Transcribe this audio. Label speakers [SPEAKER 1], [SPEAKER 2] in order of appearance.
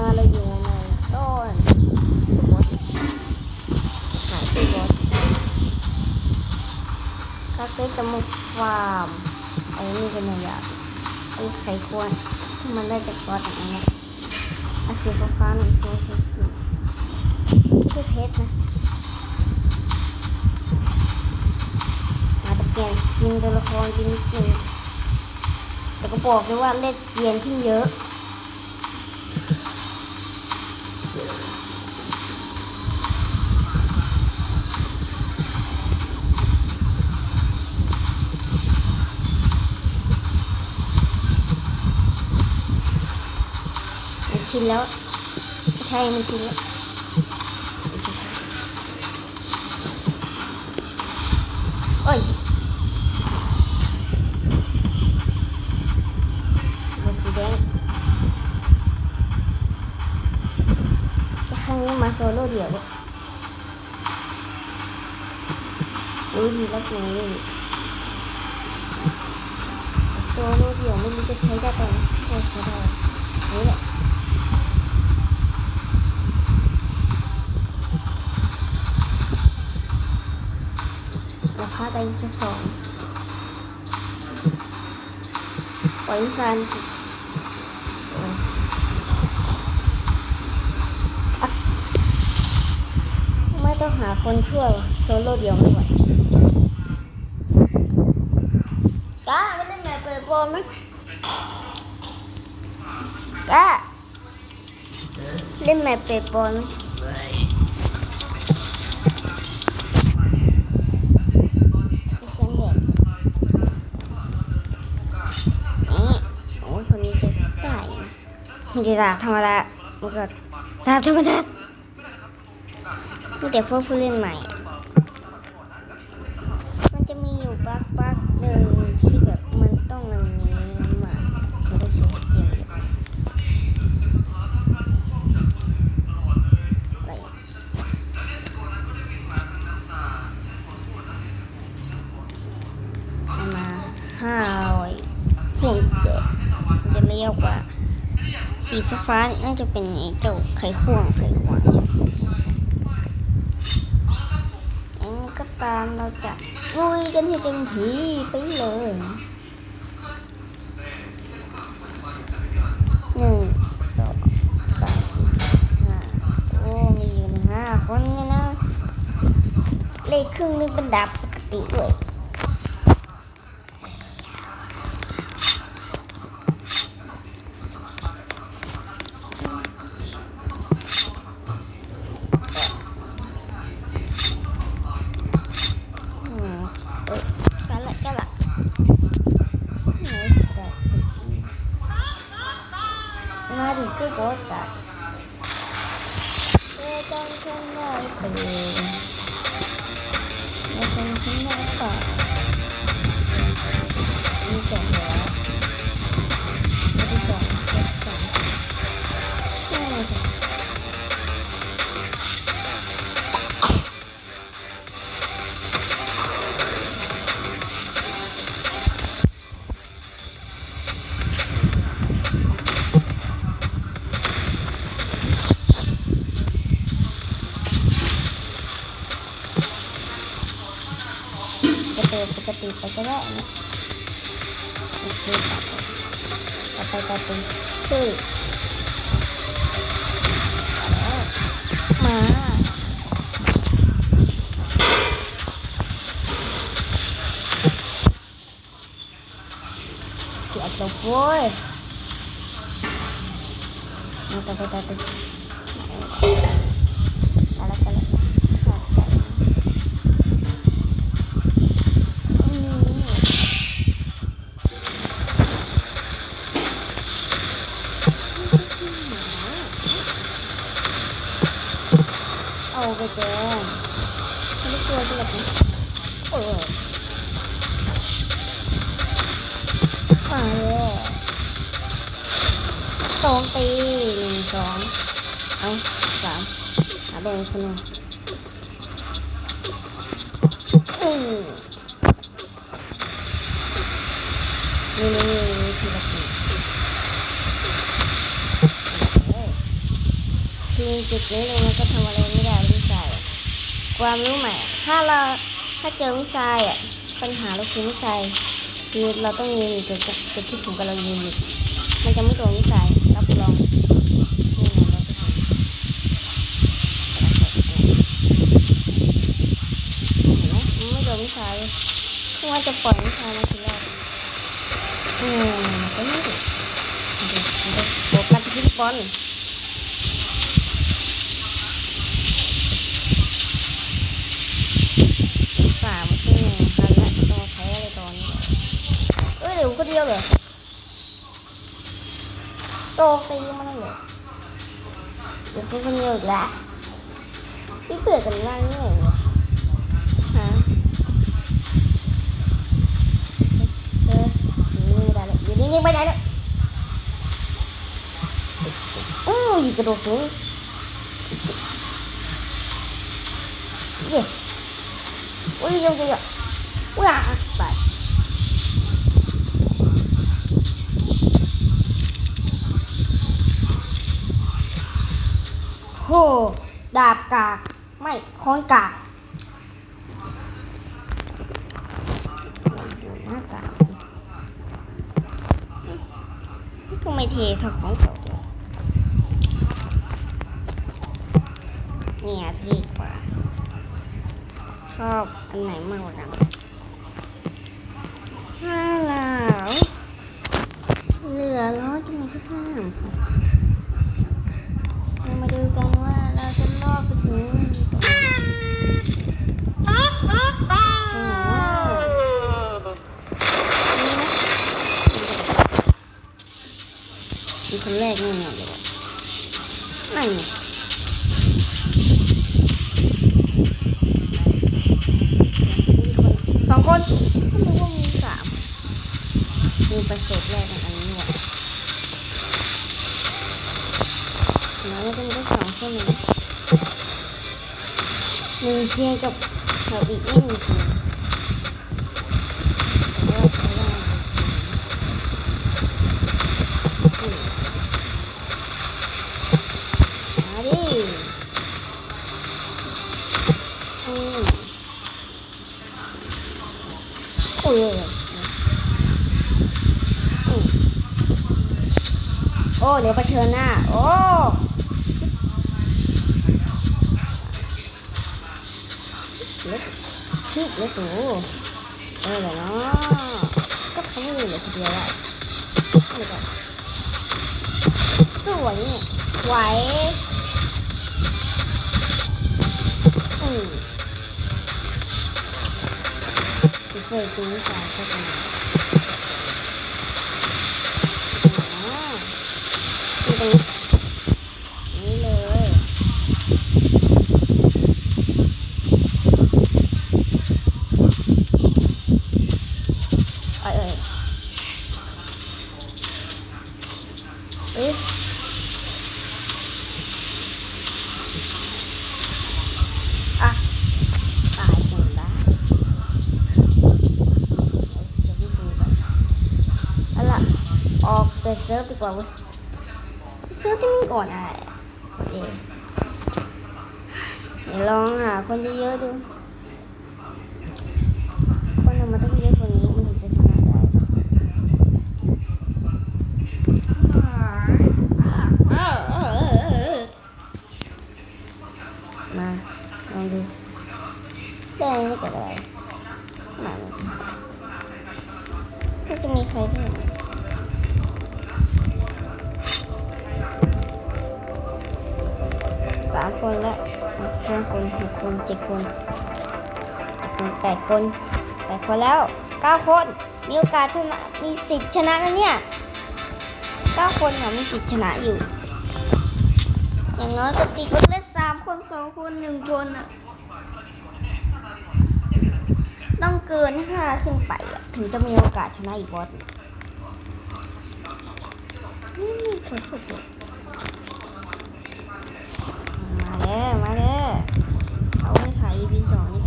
[SPEAKER 1] มาเราอยู่ในต้นบอสหาชื่อบอสคาเฟ่จมูกฟาร์มไอ้นี่เป็นอะไรอะไอ้ไข่ควรที่มันได้จากบอสอย่างเงี้ยอาสีฟ้าหนึ่งตัวคือชื่อเพชรนะมาตะเกียงกินตัวละครจริงๆแต่ก็บอกเลยว่าเล่นเรียนที่เยอะ ชินแล้ว ใช่มันชินแล้วโอ้ยมันสีแดงครั้งนี้มาโซโล่เดี่ยวรู้ดีแล้วกูโซโล่เดี่ยวไม่รู้จะใช้ได้ไปไหมโอ้ยใช้ได้นี่แหละ ราคาได้แค่สองปล่อยฟันไม่ต้องหาคนช่วยโซโล่เดียวไม่ไหวก้าไม่เล่นแมปเปิดบอลไหมก้าเล่นแมปเปิดบอลไหม มันจะดาบธรรมดามันก็ดาบธรรมดามีแต่พวกผู้เล่นใหม่ มันจะมีอยู่บั๊กบั๊กหนึ่งที่แบบมันต้องอันนี้มามันต้องใช้เกมเยมาห้าร้อยเพื่เกิดจะเรียกว่า สีฟ้าๆนี่น่าจะเป็นไอ้เจ้าไข่ข่วงไข่ข่วงจ้ะอันนี้ก็ตามเราจะลุยกันให้เต็มที่ไปเลยหนึ่งสองสามสี่ห้าโอ้มีอยู่ห้าคนเนี่ยนะเลขครึ่งนึงเป็นดาบปกติด้วย ปิดปกติไปก็ได้นะโอเคต่อไปต่อไปต่อเป็นชื่อมาเกียร์ตัวโว้ยมาต่อไปต่อไป ไปแจงไม่กลัวจะหลับนะเออมาเลยสองตีหนึ่งสองเอาสามหาแบ่งคนหนึ่งอืมนี่นี่นี่นี่ทีละทีเอ้ยยืนจุดนี้เลยมันก็ทำอะไรไม่ได้มิสไซล์อะ ความรู้ใหม่ ถ้าเราถ้าเจอมิไซล์อะปัญหาเราคือมิไซล์คือเราต้องยืนอยู่จุดจุดที่ผมกำลังยืนอยู่มันจะไม่โดนมิสไซล์รับรองเห็นไหมมันไม่โดนมิซล์เลยคือว่าจะปล่อยมิสไซล์มาทีแรกอืมมันก็ไม่ด้มันจะมันจะโฟกัสที่บอล สามครึ่งพันละต้องใช้อะไรตอนนี้เอ้ยเดี๋ยวคนเดียวเหรอโตตีมันเหรอเดี๋ยวซื้อคนเดียวอีกละพี่เปิดกันนั่งนี่ไงฮะเออนี่ได้เลยอยู่นี่ไม่ได้เลยอู้ยกระโดดสูงเย้อุ้ยยังยังว้าไปโห ดาบกาก ไม่ค้อนกากหน้ากากนี่ก็ไม่เทเท่าของเก่าตัวเนี่ยเท่กว่าชอบอันไหนมากกว่ากันฮัลโหลเหลือร้อยที่ไหนก็สางมาดูกันว่าเราจะรอดไปถึงตรงไหนวะนี่นะมี คนแรกแน่นอนเลยวะนั่นสองคนก็นึกว่ามีสามมีประสบแรกกันอันนี้หว่าแล้วก็เป็นแค่สองคนหนึ่งเชียร์กับเขาอีกไม่หนึ่งเชียร์ อ้เดี๋ยวเผชิญหน้า โอ้เล็กชิบเล็กตัวเออเดี๋ยวนาะก็ทำให้เหลือทีเดียวอะเดี๋ยวก่อนสวยเนี่ยไหวอืมจะเคยดูสายสักหน่อยอ๋อ นี่ตรงนี้นี่เลยเอ้ยเอ้ยเอ๊ะอะตายจนได้เดี๋ยวพี่ซื้อก่อนเอาล่ะออกเปิดเซิร์ฟดีกว่าเว้ยเซื้อจะมีก่อนอะไรอะเดี๋ยวลองหาคนเยอะๆดู คนละห้าคนหกคนเจ็ดคนเจ็ดคนแปดคนแปดคนแล้วเก้าคน มีโอกาสชนะมีสิทธิ์ชนะนะเนี่ยเก้าคนค่ะมีสิทธิ์ชนะอยู่ อย่างน้อยก็ตีคนเล่นสามคนสองคนหนึ่งคนอะต้องเกินห้าขึ้นไปอะถึงจะมีโอกาสชนะอีกบอสนี่มีคนพูดเด็ แล้วมาแล้วเขาไม่ถ่าย EP สองนี่